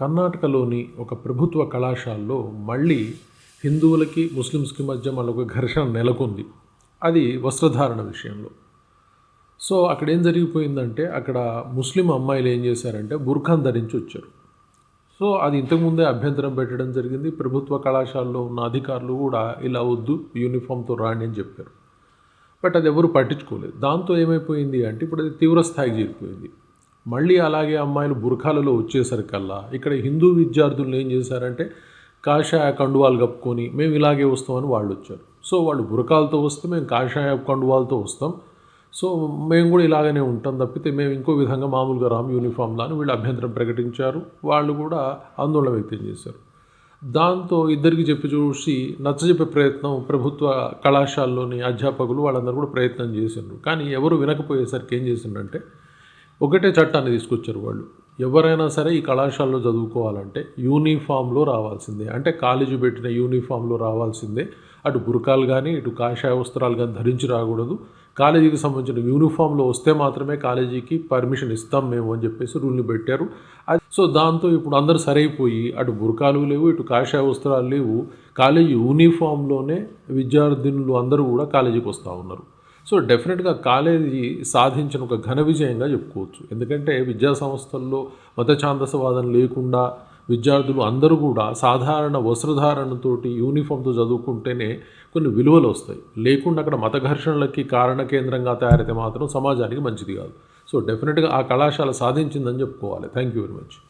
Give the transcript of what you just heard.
కర్ణాటకలోని ఒక ప్రభుత్వ కళాశాలలో మళ్ళీ హిందువులకి ముస్లిమ్స్కి మధ్య మళ్ళీ ఒక ఘర్షణ నెలకొంది. అది వస్త్రధారణ విషయంలో. సో అక్కడ ఏం జరిగిపోయిందంటే అక్కడ ముస్లిం అమ్మాయిలు ఏం చేశారంటే బుర్ఖాన్ ధరించి వచ్చారు. సో అది ఇంతకుముందే అభ్యంతరం పెట్టడం జరిగింది. ప్రభుత్వ కళాశాలలో ఉన్న అధికారులు కూడా ఇలా వద్దు యూనిఫామ్తో రాండి అని చెప్పారు. బట్ అది ఎవరు పట్టించుకోలేదు. దాంతో ఏమైపోయింది అంటే ఇప్పుడు అది తీవ్రస్థాయికి చేరిపోయింది. మళ్ళీ అలాగే అమ్మాయిలు బురఖాలలో వచ్చేసరికల్లా ఇక్కడ హిందూ విద్యార్థులు ఏం చేశారంటే కాషాయ కండువాలు కప్పుకొని మేము ఇలాగే వస్తామని వాళ్ళు వచ్చారు. సో వాళ్ళు బురకాలతో వస్తే మేము కాషాయ కండువాలతో వస్తాం. సో మేము కూడా ఇలాగనే ఉంటాం తప్పితే మేము ఇంకో విధంగా మామూలుగా రామ్ యూనిఫామ్ అని వీళ్ళు అభ్యంతరం ప్రకటించారు. వాళ్ళు కూడా ఆందోళన వ్యక్తం చేశారు. దాంతో ఇద్దరికి చెప్పి చూసి నచ్చజెప్పే ప్రయత్నం ప్రభుత్వ కళాశాలలోని అధ్యాపకులు వాళ్ళందరూ కూడా ప్రయత్నం చేసిండ్రు. కానీ ఎవరు వినకపోయేసరికి ఏం చేసిండ్రంటే ఒకటే చట్టాన్ని తీసుకొచ్చారు వాళ్ళు. ఎవరైనా సరే ఈ కళాశాలలో చదువుకోవాలంటే యూనిఫామ్లో రావాల్సిందే. అంటే కాలేజీ పెట్టిన యూనిఫామ్లో రావాల్సిందే. అటు బురకాలు కానీ ఇటు కాషాయ వస్త్రాలు కానీ ధరించి రాకూడదు. కాలేజీకి సంబంధించిన యూనిఫామ్లో వస్తే మాత్రమే కాలేజీకి పర్మిషన్ ఇస్తాం మేము అని చెప్పేసి రూల్ని పెట్టారు. అది సో దాంతో ఇప్పుడు అందరు సరైపోయి అటు బురకాలు లేవు ఇటు కాషాయ వస్త్రాలు లేవు. కాలేజీ యూనిఫామ్లోనే విద్యార్థినులు అందరూ కూడా కాలేజీకి వస్తూ ఉన్నారు. సో డెఫినెట్గా కాలేజీ సాధించిన ఒక ఘన విజయంగా చెప్పుకోవచ్చు. ఎందుకంటే విద్యా సంస్థల్లో మత ఛాందసవాదం లేకుండా విద్యార్థులు అందరూ కూడా సాధారణ వస్త్రధారణతోటి యూనిఫామ్తో చదువుకుంటేనే కొన్ని విలువలు వస్తాయి. లేకుండా అక్కడ మత ఘర్షణలకి కారణ కేంద్రంగా తయారైతే మాత్రం సమాజానికి మంచిది కాదు. సో డెఫినెట్గా ఆ కళాశాల సాధించిందని చెప్పుకోవాలి. Thank you very much.